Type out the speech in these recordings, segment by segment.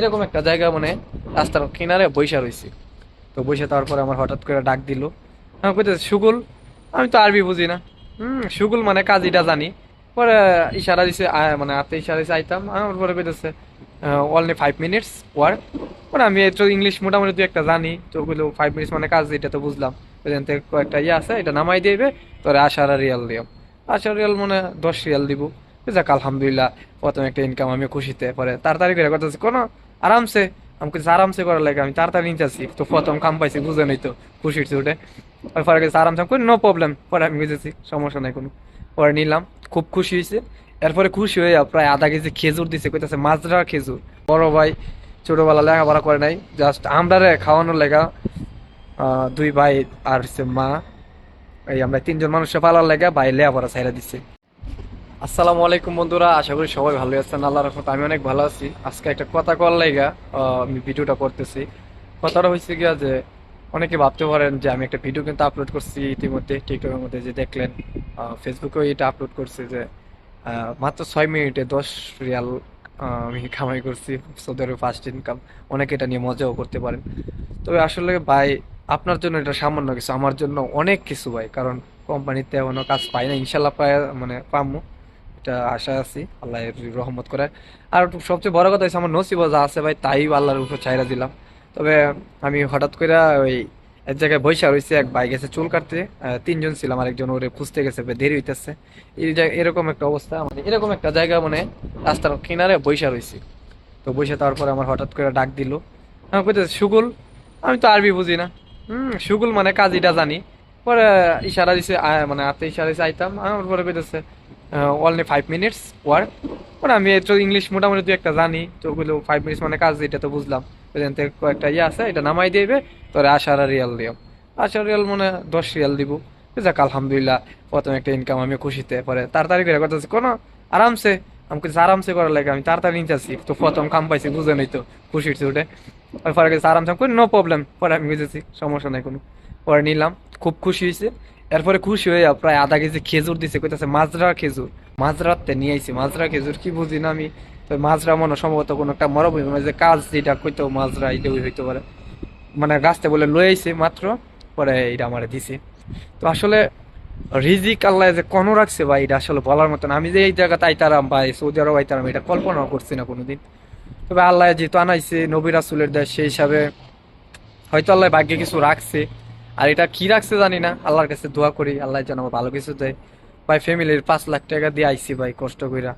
এরকম একটা জায়গা মানে রাস্তার কিনারে বৈশা রয়েছি তো বসে তারপরে আমার হঠাৎ করে ডাক দিল। আমি কইতেছি, সুগুল, আমি তো আরবি বুঝি না। হুম, সুগুল মানে কাজীটা জানি। পরে ইশারা দিছে মানে হাতে ইশারা দিছে, আইতাম। আমার পরে কইতেছে অনলি ফাইভ মিনিটস ওয়ার্ক পরে আমি তো ইংলিশ মোটামুটি দু একটা জানি। তো ওগুলো ফাইভ মিনিটস মানে কাজ, এটা তো বুঝলাম। এখান থেকে কয়েকটা ইয়ে আছে, এটা নামাই দিবে, তোরে আশারা রিয়াল দিও। আশারা রিয়াল মানে দশ রিয়াল দিব। যাক, আলহামদুলিল্লাহ, প্রথম একটা ইনকাম আমি খুশিতে পরে তাড়াতাড়ি করে করতেছি কোনো আরামসে আমি কিছু আরামসে করার লাগে আমি তাড়াতাড়ি নিতেছি তো প্রথম কাম পাইছি বুঝে নাই তো খুশির ওই পরে গেছে আরামসে করি নো প্রবলেম পরে আমি বুঝেছি সমস্যা নাই কোনো। পরে নিলাম খুব খুশি হয়েছে। এরপরে খুশি হয়ে প্রায় আধা কেজি খেজুর দিছে কইতাছে মাজরা খেজুর। বড় ভাই ছোটবেলা লেখাপড়া করে নাই জাস্ট আমরারে খাওয়ানোর আহ, দুই ভাই আর হচ্ছে মা এই আমরা তিনজন মানুষের পালার লেগা ভাই লেখাপড়া ছাইরা দিছে। আসসালামু আলাইকুম বন্ধুরা, আশা করি সবাই ভালো আছেন আল্লাহ রহমত আমি অনেক ভালো আছি। আজকে একটা কথা কল লাইগা আমি ভিডিওটা করতেছি। কথাটা হয়েছে গিয়া যে, অনেকে ভাবতে পারেন যে আমি একটা ভিডিও কিন্তু আপলোড করছি ইতিমধ্যে টিকটকের মধ্যে যে দেখলেন ফেসবুকেও এটা আপলোড করছি যে মাত্র ছয় মিনিটে দশ রিয়াল আমি কামাই করছি, সৌদি আরবে ফার্স্ট ইনকাম অনেকে এটা নিয়ে মজাও করতে পারেন। তবে আসলে ভাই, আপনার জন্য এটা সামান্য কিছু, আমার জন্য অনেক কিছু ভাই, কারণ কোম্পানিতে এখনও কাজ পাই না, ইনশাল্লাহ পাই মানে পামু। এটা আশা আছি আল্লাহ রহমত করে। আর সবচেয়ে বড় কথা হচ্ছে আমার নসিব যা আছে ভাই, তাই আল্লাহর উপর চাইরা দিলাম। তবে আমি হঠাৎ করে ওই এক জায়গায় বৈশা রয়েছে এক ভাই গেছে চুল কাটতে। তিনজন ছিলাম, আরেকজন ওরে খুঁজতে গেছে দেরি হইতেছে। এরকম একটা অবস্থা মানে এরকম একটা জায়গা মানে রাস্তার কিনারে বৈশা রয়েছি তো বসে তারপরে আমার হঠাৎ করে ডাক দিল। আমি কইতেছি, সুগুল? আমি তো আরবি বুঝি না। হুম, সুগুল মানে কাজীটা জানি। পরে ইশারা দিছে মানে হাতে ইশারা দিছে, আইতাম। আমার পরে কইতেছে অনলি ফাইভ মিনিটস ওয়ার্ক পরে আমি তো ইংলিশ মোটামুটি দু একটা জানি, তো ওগুলো ফাইভ মিনিটস মানে কাজ, এটা তো বুঝলাম। এখান থেকে কয়েকটা ইয়ে আছে, এটা নামাই দিবে তোরে আশারা রিয়াল দিও আশারা রিয়াল মানে দশ রিয়াল দিব। যাক, আলহামদুলিল্লাহ, প্রথম একটা ইনকাম আমি খুশিতে, পরে তাড়াতাড়ি করে করতেছি। কোনো আরামসে, আমি কিছু আরামসে করার লাগে, আমি তাড়াতাড়ি নিতেছি তো প্রথম কাম পাইছি, বুঝে নাই তো, খুশির ওই পরে গেছে আরামসে করি নো প্রবলেম পরে আমি বুঝেছি সমস্যা নাই কোনো। পরে নিলাম, খুব খুশি হয়েছে এরপরে খুশি হয়ে প্রায় আধা কেজি খেজুর দিছে, কইতাছে মাজরা খেজুর। মাজরাতে নিয়ে আইছি, মাজরা খেজুর কি বুঝি না আমি। তো মাজরা মনে সম্ভবত কোনো একটা মরভূমি মানে যে কাজ যেটা কইতো মাজরা এটা হইতে পারে। মানে গাছতে বলে লই আইছে মাত্র, পরে এটা আমার দিছে। তো আসলে রিজিক আল্লাহ যে কোন রাখছে ভাই, এটা আসলে বলার মতন আমি যে এই জায়গাতে আইতারাম ভাই, সৌদি আরব আইতারাম, এটা কল্পনাও করছি না কোনোদিন। তবে আল্লাহ যেহেতু আনাইছে নবী রাসুলের দেশ, সেই হিসাবে হয়তো আল্লাহ ভাগ্যে কিছু রাখছে। আর এটা কি রাখছে জানি না। আল্লাহর কাছে দোয়া করি, আল্লাহ যেন ভালো কিছু দেয়। ভাই, ফ্যামিলির পাঁচ লাখ টাকা দিয়ে আইসি ভাই, কষ্ট কইরা।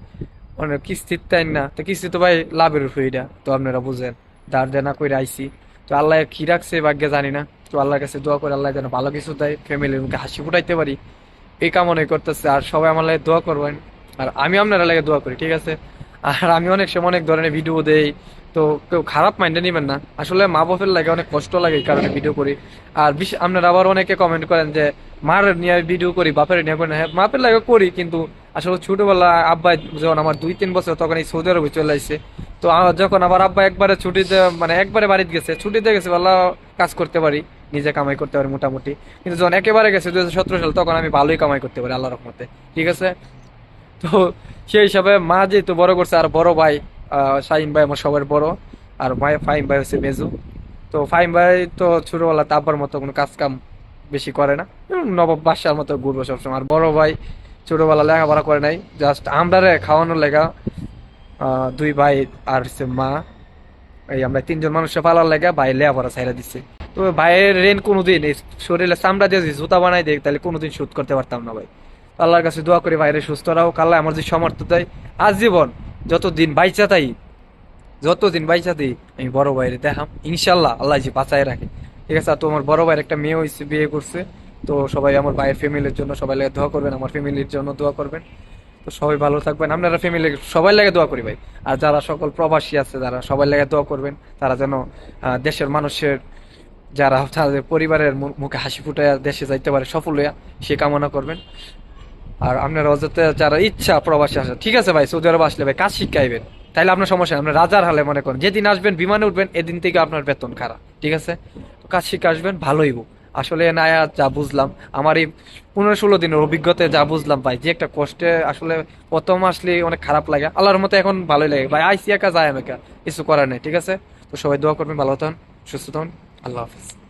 মানে কিস্তির তাই না। তো কিস্তি তো ভাই লাভের উপরে এটা, তো আপনারা বুঝেন। দাঁড় দেনা করে আইছি। তো আল্লাহ কি রাখছে ভাগ্যে জানি না। তো আল্লাহর কাছে দোয়া করে, আল্লাহ যেন ভালো কিছু দেয়, ফ্যামিলির মুখে হাসি ফুটাইতে পারি। এই কামনাই করতেছে। আর সবাই আমার লাগে দোয়া করবেন। আর আমি আপনারা লাগে দোয়া করি, ঠিক আছে? আর আমি অনেক সময় অনেক ধরনের ভিডিও দেই, তো কেউ খারাপ মাইন্ডে নেবেন না। আসলে মা বাপের লাগে অনেক কষ্ট লাগে এই কারণে ভিডিও করি। আর বিশ- আপনারা আবার অনেকে কমেন্ট করেন যে, মার নিয়ে ভিডিও করি, বাপের নিয়ে করি না। হ্যাঁ বাপের লাগে করি, কিন্তু আসলে ছোটবেলা আব্বা যখন আমার দুই, তিন বছর তখন এই সৌদি আরবে চলে আসছে। তো যখন আবার আব্বা একবারে ছুটিতে মানে একবারে বাড়িতে গেছে, ছুটিতে গেছে ভালো কাজ করতে পারি, নিজে কামাই করতে পারি মোটামুটি। কিন্তু যখন একেবারে গেছে দুই হাজার সতেরো সাল, তখন আমি ভালোই কামাই করতে পারি আল্লাহ রহমতে। ঠিক আছে? তো সেই হিসাবে মা যেহেতু বড় করছে আর বড় ভাই শাহিন ভাই আমার সবার বড় আর ভাই ফাইম ভাই হচ্ছে মেজু। তো ফাইম ভাই তো ছোটবেলা তারপর মতো কোনো কাজ কাম বেশি করে না। নবাব বাসার মতো ঘুরবো সবসময়। আর বড় ভাই ছোটবেলা লেখাপড়া করে নাই জাস্ট আমরারে খাওয়ানোর আহ, দুই ভাই আর হচ্ছে মা। এই আমরা তিনজন মানুষের পালার লেগা ভাই লেখাপড়া ছাইরা দিচ্ছে তো ভাইয়ের রেন কোনোদিন শরীরে চামড়া দিয়ে জুতা বানাই দেয় তাহলে কোনোদিন শুট করতে পারতাম না ভাই। আল্লাহর কাছে দোয়া করি, ভাইরে, সুস্থ রাখো আল্লাহ আমার যে সমর্থ দেয় আজীবন যতদিন বাইচা তাই, যতদিন বাইচা দিই, আমি বড় ভাইরে দেখাম। ইনশাল্লাহ আল্লাহ যে বাঁচায় রাখে। ঠিক আছে তো আমার বড় ভাইয়ের একটা মেয়ে হয়েছে বিয়ে করছে। তো সবাই আমার ভাইয়ের ফ্যামিলির জন্য সবাই লাগে দোয়া করবেন, আমার ফ্যামিলির জন্য দোয়া করবেন। তো সবাই ভালো থাকবেন। আপনারা ফ্যামিলি, সবাই লাগে দোয়া করি ভাই। আর যারা সকল প্রবাসী আছে যারা সবাই লাগে দোয়া করবেন। তারা যেন দেশের মানুষের যারা, তাদের পরিবারের মুখে হাসি ফুটায় দেশে যাইতে পারে সফল হইয়া, সে কামনা করবেন। আর আপনারা অযথা যারা ইচ্ছা প্রবাসী আসে ঠিক আছে ভাই, সৌদি আরব আসলে ভাই, কাজ শিখাইবেন। তাইলে আপনার সমস্যা আপনার রাজার হালে মনে করেন, যেদিন আসবেন বিমানে উঠবেন, এদিন থেকে আপনার বেতন খারাপ, ঠিক আছে? কাজ শিখে আসবেন, ভালোই হইব আসলে না যা বুঝলাম, আমার এই পনেরো ষোলো দিনের অভিজ্ঞতায় যা বুঝলাম ভাই, যে একটা কষ্টে আসলে প্রথম আসলে অনেক খারাপ লাগে। আল্লাহর মতো এখন ভালোই লাগে। ভাই, আইসি একা যায় আমি একা, কিছু করার নেই, ঠিক আছে? তো সবাই দোয়া করবেন, ভালো থাকুন, সুস্থ থাকুন। আল্লাহ হাফিজ।